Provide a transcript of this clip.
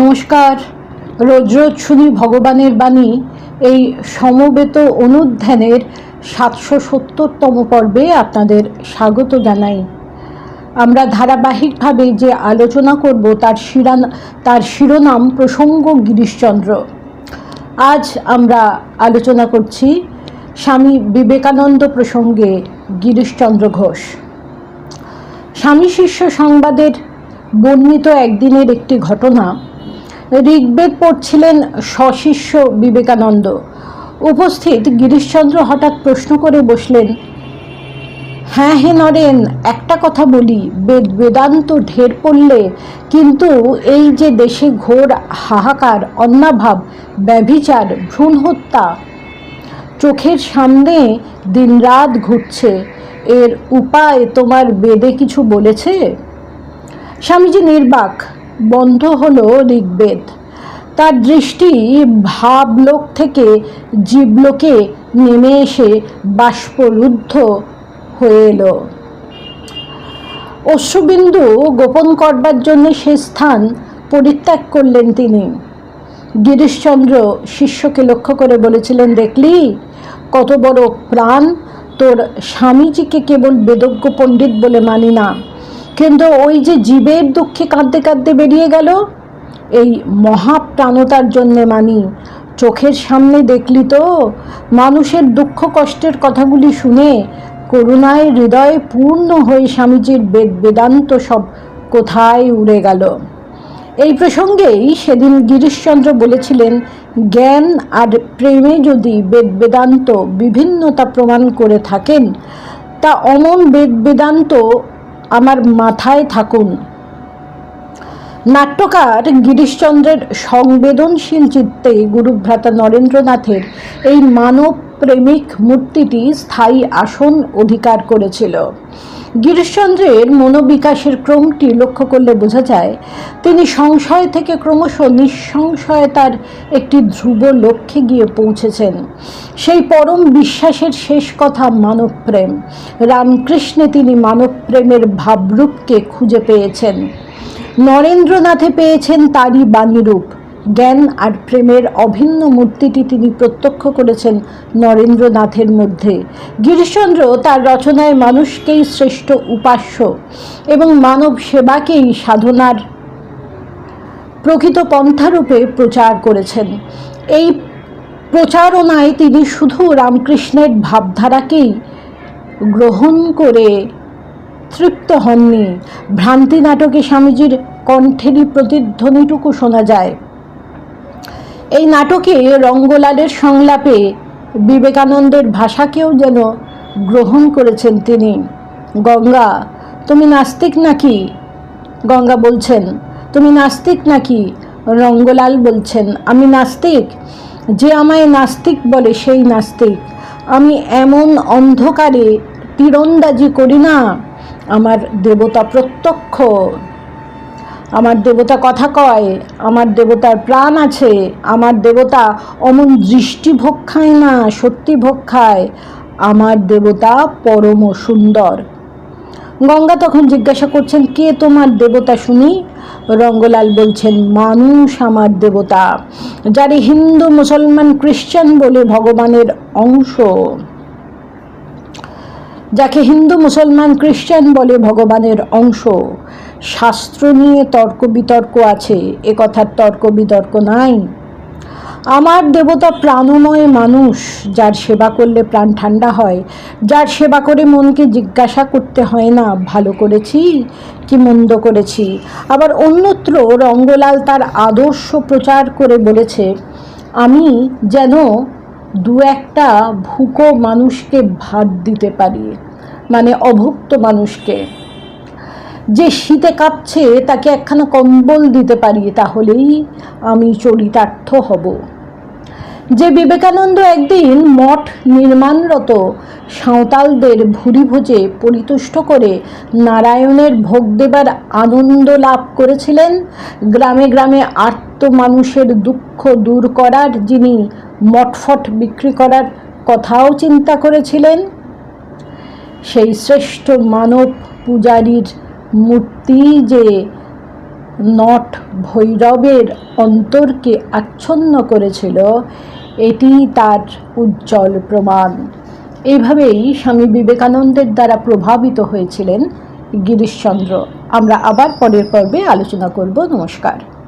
নমস্কার। রোজ রোজ শুনি ভগবানের বাণী। এই সমবেত অনুধ্যানের সাতশো সত্তরতম পর্বে আপনাদের স্বাগত জানাই। আমরা ধারাবাহিকভাবে যে আলোচনা করব, তার শিরান, তার শিরোনাম প্রসঙ্গ গিরিশচন্দ্র। আজ আমরা আলোচনা করছি স্বামী বিবেকানন্দ প্রসঙ্গে গিরিশচন্দ্র ঘোষ। স্বামী শিষ্য সংবাদের বর্ণিত একদিনের একটি ঘটনা ঋগ্বেদ পড়ছিলেন সশিষ্য বিবেকানন্দ। উপস্থিত গিরিশচন্দ্র হঠাৎ প্রশ্ন করে বসলেন হ্যাঁ হে নরেন, একটা কথা বলি, বেদ বেদান্ত ঢের পড়লে কিন্তু এই যে দেশে ঘোর হাহাকার, অন্নাভাব, ব্যভিচার, ভ্রূণ হত্যা, চোখের সামনে দিনরাত ঘুরছে, এর উপায় তোমার বেদে কিছু বলেছে? স্বামীজি নির্বাক বন্ধ হল ঋগ্বেদ। তার দৃষ্টি ভাবলোক থেকে জীবলোকে নেমে এসে বাষ্পরুদ্ধ হয়ে এলো। অশ্রুবিন্দু গোপন করবার জন্য সে স্থান পরিত্যাগ করলেন তিনি। গিরিশচন্দ্র শিষ্যকে লক্ষ্য করে বলেছিলেন, দেখলি, কত বড় প্রাণ, তোর স্বামীজিকে কেবল বেদজ্ঞ পণ্ডিত বলে মানি না। কিন্তু ওই যে জীবের দুঃখে কাঁদতে কাঁদতে বেরিয়ে গেল, এই মহাপ্রাণতার জন্যে মানি চোখের সামনে দেখলি তো, মানুষের দুঃখ কষ্টের কথাগুলি শুনে করুণায় হৃদয় পূর্ণ হয়ে স্বামীজির বেদ বেদান্ত সব কোথায় উড়ে গেল। এই প্রসঙ্গেই সেদিন গিরিশচন্দ্র বলেছিলেন, জ্ঞান আর প্রেমে যদি বেদ বেদান্ত বিভিন্নতা প্রমাণ করে থাকেন, তা অমন বেদ বেদান্ত আমার মাথায় থাকুন। নাট্যকার গিরিশচন্দ্রের সংবেদনশীল চিত্তে গুরুভ্রাতা নরেন্দ্রনাথের এই মানব প্রেমিক মূর্তিটি স্থায়ী আসন অধিকার করেছিল। গিরিশচন্দ্রের মনোবিকাশের ক্রমটি লক্ষ্য করলে বোঝা যায়, তিনি সংশয় থেকে ক্রমশ নিঃসংশয়তার একটি ধ্রুব লক্ষ্যে গিয়ে পৌঁছেছেন। সেই পরম বিশ্বাসের শেষ কথা মানবপ্রেম। রামকৃষ্ণে তিনি মানবপ্রেমের ভাবরূপকে খুঁজে পেয়েছেন। নরেন্দ্রনাথে পেয়েছেন তারই বাণীরূপ জ্ঞান আর প্রেমের অভিন্ন মূর্তিটি তিনি প্রত্যক্ষ করেছেন নরেন্দ্রনাথের মধ্যে। গিরিশচন্দ্র তার রচনায় মানুষকেই শ্রেষ্ঠ উপাস্য এবং মানব সেবাকেই সাধনার প্রকৃত পন্থারূপে প্রচার করেছেন। এই প্রচারণায় তিনি শুধু রামকৃষ্ণের ভাবধারাকেই গ্রহণ করে তৃপ্ত হননি। ভ্রান্তি নাটকে স্বামীজির কণ্ঠেরই প্রতিধ্বনিটুকু শোনা যায়? এই নাটকে রঙ্গলালের সংলাপে বিবেকানন্দের ভাষাকেও যেন গ্রহণ করেছেন তিনি। গঙ্গা, তুমি নাস্তিক নাকি? গঙ্গা বলছেন, তুমি নাস্তিক নাকি? রঙ্গলাল বলছেন, আমি নাস্তিক। যে আমায় নাস্তিক বলে সেই নাস্তিক। আমি এমন অন্ধকারে তীরন্দাজি করি না। আমার দেবতা প্রত্যক্ষ। আমার দেবতা কথা কয়, আমার দেবতার প্রাণ আছে, আমার দেবতা অমন দৃষ্টি ভোগ খায় না, সত্যি ভোগ খায় আমার দেবতা পরম সুন্দর। গঙ্গা তখন জিজ্ঞাসা করছেন, কে তোমার দেবতা শুনি? রঙ্গলাল বলছেন, মানুষ আমার দেবতা, যারে হিন্দু, মুসলমান, খ্রিশ্চান বলে ভগবানের অংশ। যাকে হিন্দু মুসলমান খ্রিশ্চান বলে ভগবানের অংশ। শাস্ত্র নিয়ে তর্ক বিতর্ক আছে, এ কথার তর্ক বিতর্ক নাই। আমার দেবতা প্রাণময় মানুষ, যার সেবা করলে প্রাণ ঠান্ডা হয়, যার সেবা করে মনকে জিজ্ঞাসা করতে হয় না, ভালো করেছি কি মন্দ করেছি? আবার অন্যত্র রঙ্গলাল তার আদর্শ প্রচার করে বলেছে, আমি যেন দু একটা ভুকো মানুষকে ভাত দিতে পারি মানে অভুক্ত মানুষকে। যে শীতে কাঁপছে, তাকে একখানা কম্বল দিতে পারি, তাহলেই আমি চরিতার্থ হব। যে বিবেকানন্দ একদিন মঠ নির্মাণরত সাঁওতালদের ভুরি ভোজে পরিতুষ্ট করে নারায়ণের ভোগ দেবার আনন্দ লাভ করেছিলেন, গ্রামে গ্রামে আর্ত মানুষের দুঃখ দূর করার যিনি মটফট বিক্রি করার কথাও চিন্তা করেছিলেন। সেই শ্রেষ্ঠ মানব পূজারীর মূর্তি যে নট ভৈরবের অন্তরকে আচ্ছন্ন করেছিল, এটি তার উজ্জ্বল প্রমাণ। এইভাবেই স্বামী বিবেকানন্দের দ্বারা প্রভাবিত হয়েছিলেন গিরিশচন্দ্র। আমরা আবার পরের পর্বে আলোচনা করব। নমস্কার।